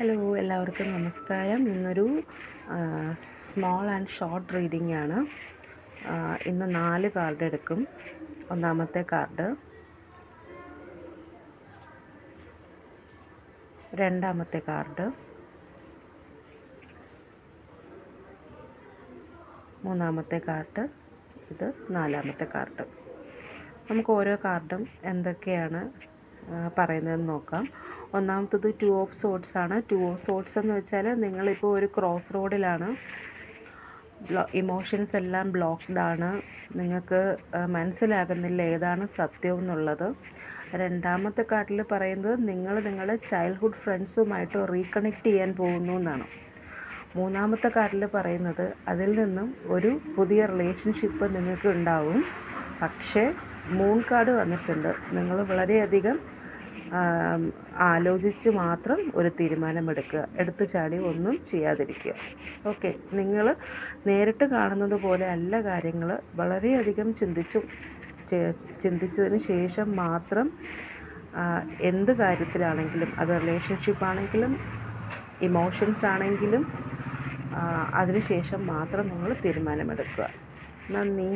Hello എല്ലാവർക്കും നമസ്കാരം. ഇന്നൊരു സ്മോൾ ആൻഡ് ഷോർട്ട് റീഡിംഗ് ആണ്. ഇന്ന് നാല് കാർഡ് എടുക്കും. ഒന്നാമത്തെ കാർഡ് രണ്ടാമത്തെ കാർഡ് മൂന്നാമത്തെ കാർഡ് ഇത് നാലാമത്തെ കാർഡ് നമുക്ക് ഓരോ കാർഡും എന്തൊക്കെയാണ് പറയുന്നതെന്ന് നോക്കാം. ഒന്നാമത്തത് ടു ഓഫ് സോഡ്സ് ആണ്. ടു ഓഫ് സോഡ്സ് എന്ന് വെച്ചാൽ നിങ്ങളിപ്പോൾ ഒരു ക്രോസ് റോഡിലാണ് ഇമോഷൻസ് എല്ലാം ബ്ലോക്ക്ഡ് ആണ്. നിങ്ങൾക്ക് മനസ്സിലാകുന്നില്ല ഏതാണ് സത്യം എന്നുള്ളത്. രണ്ടാമത്തെ കാർഡിൽ പറയുന്നത് നിങ്ങൾ നിങ്ങളുടെ ചൈൽഡ്ഹുഡ് ഫ്രണ്ട്സുമായിട്ട് റീകണക്ട് ചെയ്യാൻ പോകുന്നു എന്നാണ്. മൂന്നാമത്തെ കാർഡിൽ പറയുന്നത് അതിൽ നിന്നും ഒരു പുതിയ റിലേഷൻഷിപ്പ് നിങ്ങൾക്ക് ഉണ്ടാവും. പക്ഷേ മൂൺ കാർഡ് വന്നിട്ടുണ്ട്. നിങ്ങൾ വളരെയധികം ആലോചിച്ച് മാത്രം ഒരു തീരുമാനമെടുക്കുക. എടുത്തു ചാടി ഒന്നും ചെയ്യാതിരിക്കുക. ഓക്കെ നിങ്ങൾ നേരിട്ട് കാണുന്നത് പോലെ അല്ല കാര്യങ്ങൾ. വളരെയധികം ചിന്തിച്ചു ചിന്തിച്ചതിന് ശേഷം മാത്രം എന്ത് കാര്യത്തിലാണെങ്കിലും അത് റിലേഷൻഷിപ്പ് ആണെങ്കിലും ഇമോഷൻസ് ആണെങ്കിലും അതിനുശേഷം മാത്രം നിങ്ങൾ തീരുമാനമെടുക്കുക. നന്ദി.